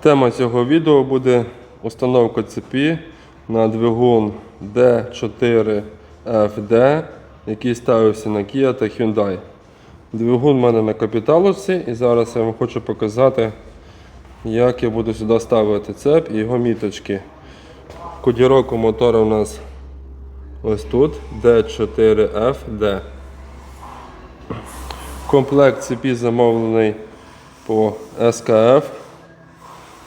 Тема цього відео буде установка цепі на двигун D4FD, який ставився на Kia та Hyundai. Двигун в мене на капіталовці і зараз я вам хочу показати, як я буду сюди ставити цеп і його міточки. Кодіровка мотора у нас ось тут D4FD. Комплект цепі замовлений по СКФ.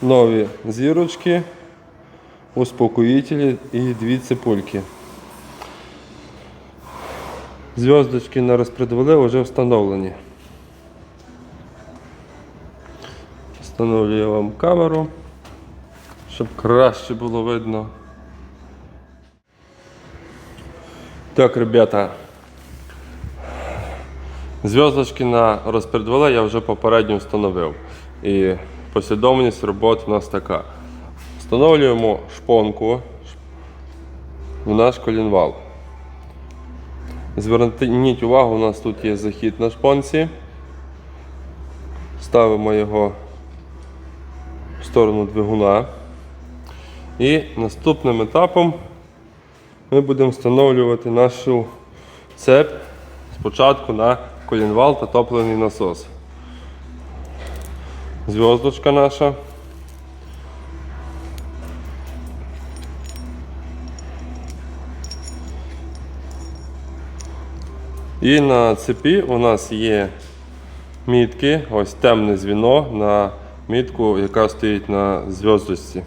Нові зірочки, успокоїтелі і дві ципульки. Зв'язочки на розпредвали вже встановлені. Встановлюю вам камеру, щоб краще було видно. Так, ребята. Зв'язочки на розпредвали я вже попередньо встановив. І послідовність роботи у нас така. Встановлюємо шпонку в наш колінвал. Зверніть увагу, у нас тут є захід на шпонці. Ставимо його в сторону двигуна. І наступним етапом ми будемо встановлювати нашу цеп спочатку на колінвал та топливний насос. Зв'язочка наша. І на цепі у нас є мітки, ось темне звіно на мітку, яка стоїть на зв'язочці.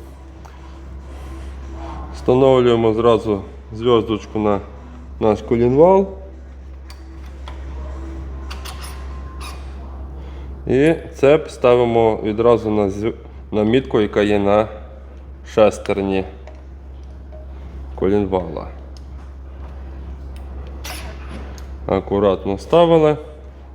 Встановлюємо зразу зв'язочку на наш колінвал. І цеп ставимо відразу на, на мітку, яка є на шестерні колінвала. Акуратно ставили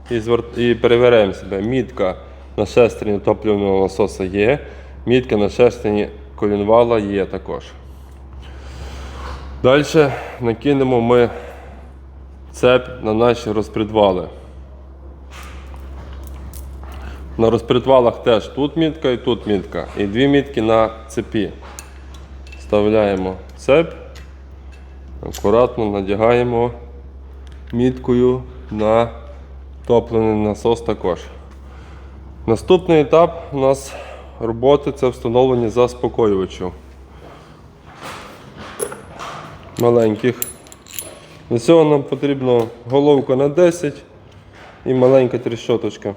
і, звер... і перевіряємо себе. Мітка на шестерні топливного насоса є, мітка на шестерні колінвала є також. Далі накинемо ми цеп на наші розпредвали. На розпредвалах теж тут мітка і тут мітка. І дві мітки на цепі. Вставляємо цеп, акуратно надягаємо міткою на топливний насос також. Наступний етап у нас роботи це встановлення заспокоювачів. Маленьких. Для цього нам потрібно головка на 10 і маленька тріщоточка.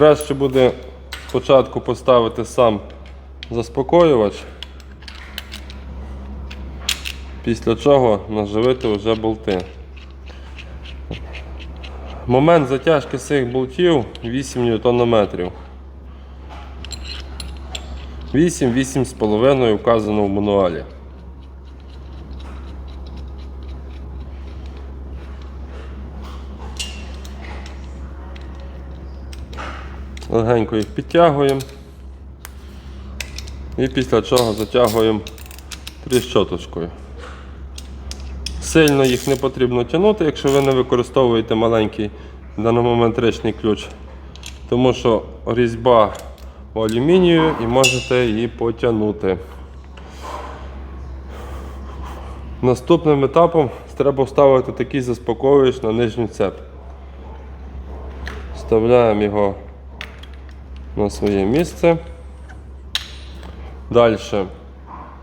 Краще буде спочатку поставити сам заспокоювач, після чого наживити вже болти. Момент затяжки цих болтів 8 Нм. 8-8,5 вказано в мануалі. Легенько їх підтягуємо. І після чого затягуємо тріщоточкою. Сильно їх не потрібно тягнути, якщо ви не використовуєте маленький динамометричний ключ, тому що різьба в алюмінію і можете її потягнути. Наступним етапом треба вставити такий заспокоювач на нижню цеп. Вставляємо його на своє місце. Далі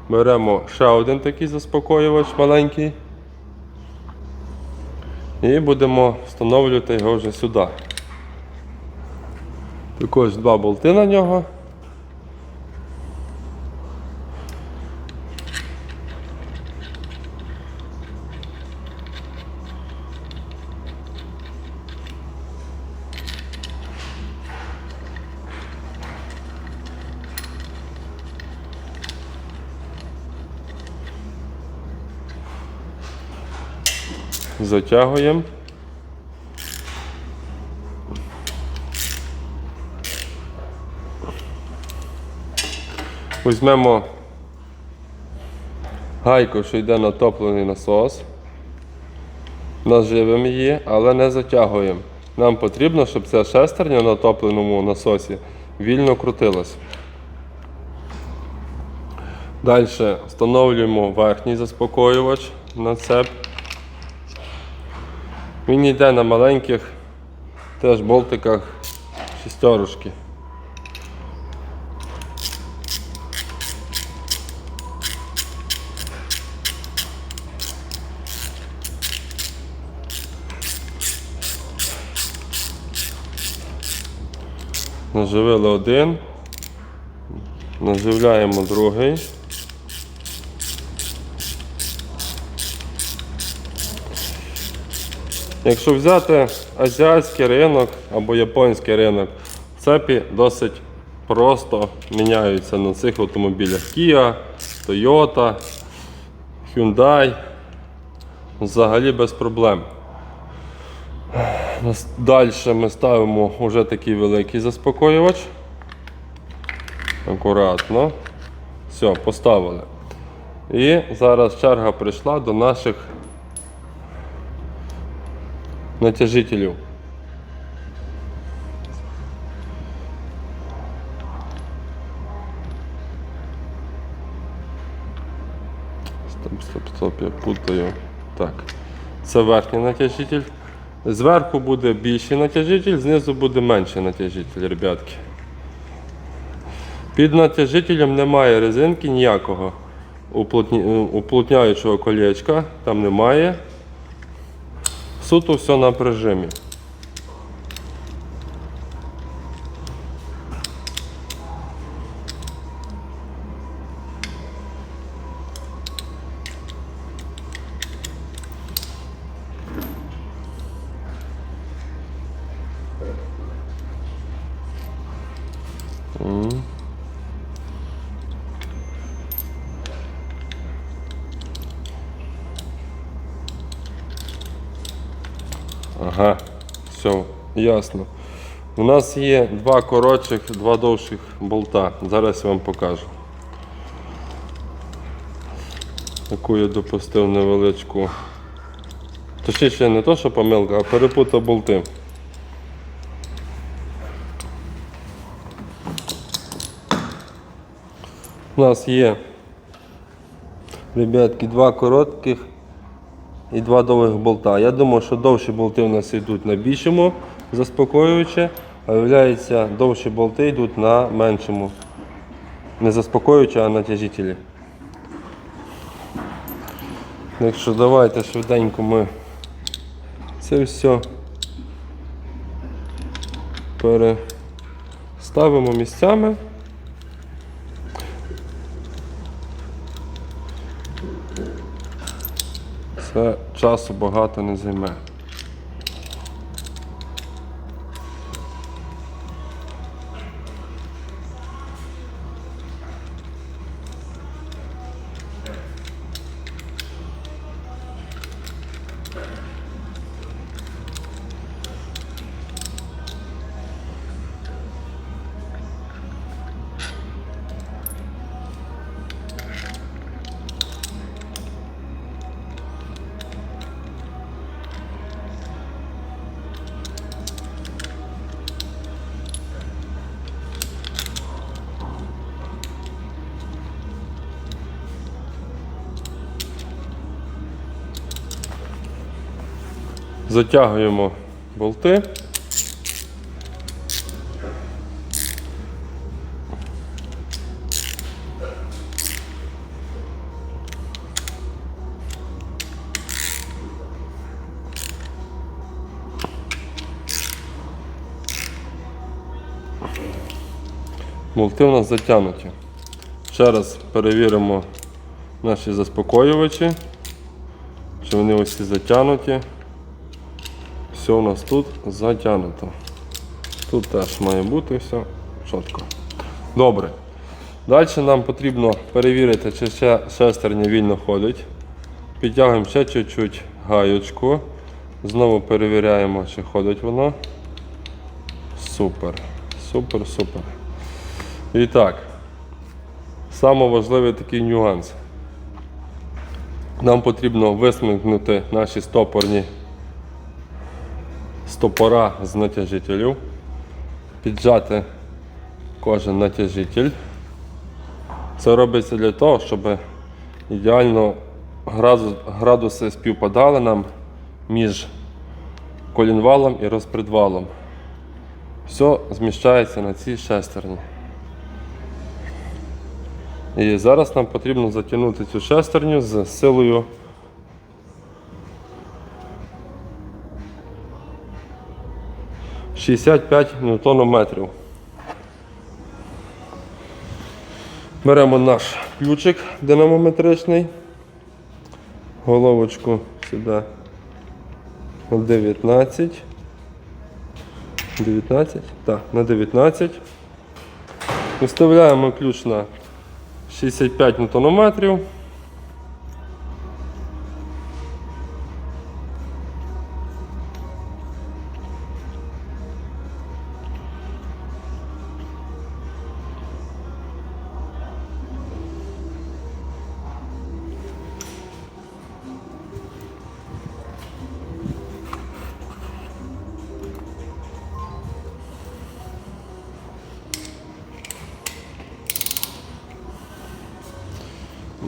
беремо ще один такий заспокоювач маленький. І будемо встановлювати його вже сюди. Також два болти на нього. Затягуємо. Візьмемо гайку, що йде на топлений насос. наживимо її, але не затягуємо. Нам потрібно, щоб ця шестерня на топленому насосі вільно крутилась. Далі встановлюємо верхній заспокоювач на цеп. Він йде на маленьких теж болтиках шістерочки. Наживили один, наживляємо другий. Якщо взяти азіатський ринок або японський ринок, цепі досить просто міняються на цих автомобілях Kia, Toyota, Hyundai. Взагалі без проблем. Далі ми ставимо вже такий великий заспокоювач. Акуратно. Все, поставили. І зараз черга прийшла до наших натяжителів. Стоп, стоп, стоп, я путаю. Так. Це верхній натяжитель. Зверху буде більший натяжитель, знизу буде менший натяжитель, ребятки. Під натяжителем немає резинки ніякого уплотняючого колечка, там немає. Суто все на прижимі. Ага, все, ясно. У нас є два коротших, два довших болта. Зараз я вам покажу. Таку я допустив невеличку. Точніше, не то, що помилка, а перепутав болти. У нас є, ребятки, два коротких і два довгих болта. Я думаю, що довші болти у нас йдуть на більшому заспокоююче, а виявляється, довші болти йдуть на меншому. Не заспокоююче, а натяжителі. Так що давайте швиденько ми це все переставимо місцями. Це часу багато не займе. Затягуємо болти. Болти у нас затягнуті. Ще раз перевіримо наші заспокоювачі, чи вони усі затягнуті. Все у нас тут затягнуто. Тут теж має бути все чітко. Добре. Далі нам потрібно перевірити, чи ще шестерня вільно ходить. Підтягуємо ще чуть-чуть гаючку. Знову перевіряємо, чи ходить воно. Супер. Супер, супер. І так, саме важливий такий нюанс. Нам потрібно висмикнути наші стопорні стопора з натяжителів, піджати кожен натяжитель. Це робиться для того, щоб ідеально градуси співпадали нам між колінвалом і розпредвалом. Все зміщається на цій шестерні. І зараз нам потрібно затягнути цю шестерню з силою «65 ньютонометрів. Беремо наш ключик динамометричний, головочку сюди 19. 19? Так, на 19. Виставляємо ключ на 65 ньютонометрів.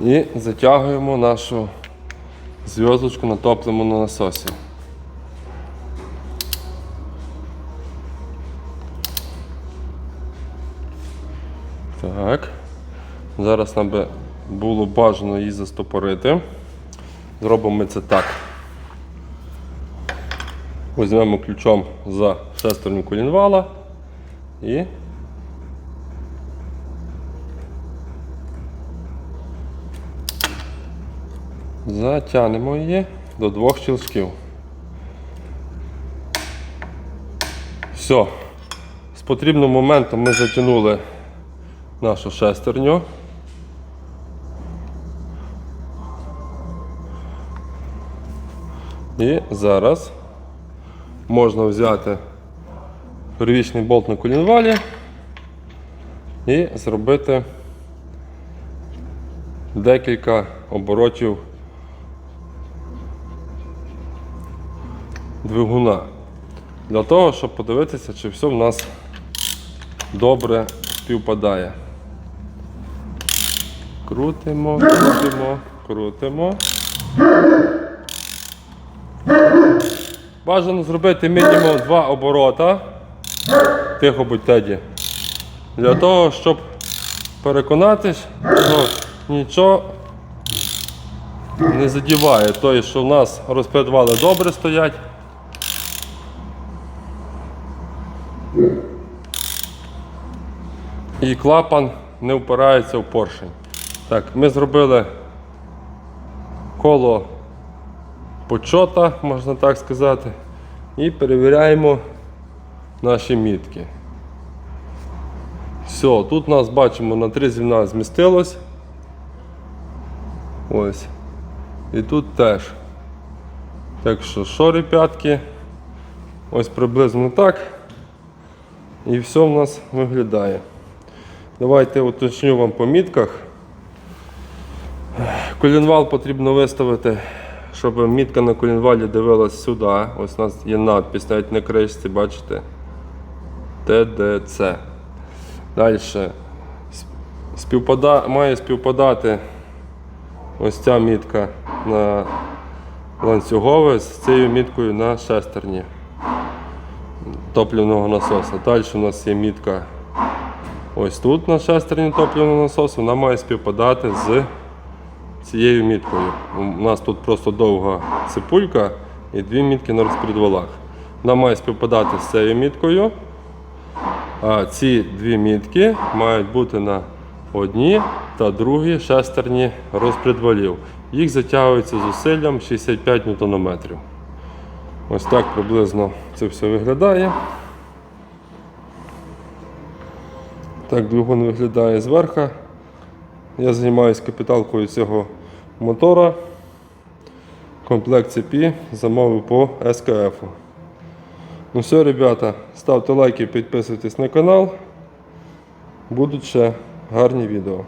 І затягуємо нашу зв'язочку на топливному насосі. Так. Зараз нам би було бажано її застопорити. Зробимо це так. Візьмемо ключом за шестерню колінвала і Затягнемо її до двох щелчків. Все. З потрібним моментом ми затягнули нашу шестерню. І зараз можна взяти первічний болт на колінвалі і зробити декілька оборотів двигуна. Для того, щоб подивитися, чи все в нас добре співпадає. Крутимо, крутимо, крутимо. Бажано зробити мінімум два оборота. Тихо будь теді. Для того, щоб переконатись, що нічого не задіває. Тобто, що в нас розпредвали добре стоять. І клапан не впирається в поршень. Так, ми зробили коло почота, можна так сказати, і перевіряємо наші мітки. Все, тут у нас бачимо на три звіна змістилось. Ось. І тут теж. Так що шори п'ятки. Ось приблизно так. І все в нас виглядає. Давайте уточню вам по мітках. Колінвал потрібно виставити, щоб мітка на колінвалі дивилась сюди. Ось у нас є надпис, навіть на кришці, бачите? ТДЦ. Далі. Співпада... Має співпадати ось ця мітка на ланцюгове з цією міткою на шестерні топливного насоса. Далі у нас є мітка ось тут на шестерні топливного насосу, вона має співпадати з цією міткою. У нас тут просто довга ципулька і дві мітки на розпредвалах. Вона має співпадати з цією міткою. А ці дві мітки мають бути на одній та другій шестерні розпредвалів. Їх затягується зусиллям 65 Нм. Ось так приблизно це все виглядає. Так двигун виглядає зверху. Я займаюся капіталкою цього мотора. Комплект цепі замовив по СКФ. Ну все, ребята, ставте лайки, підписуйтесь на канал. Будуть ще гарні відео.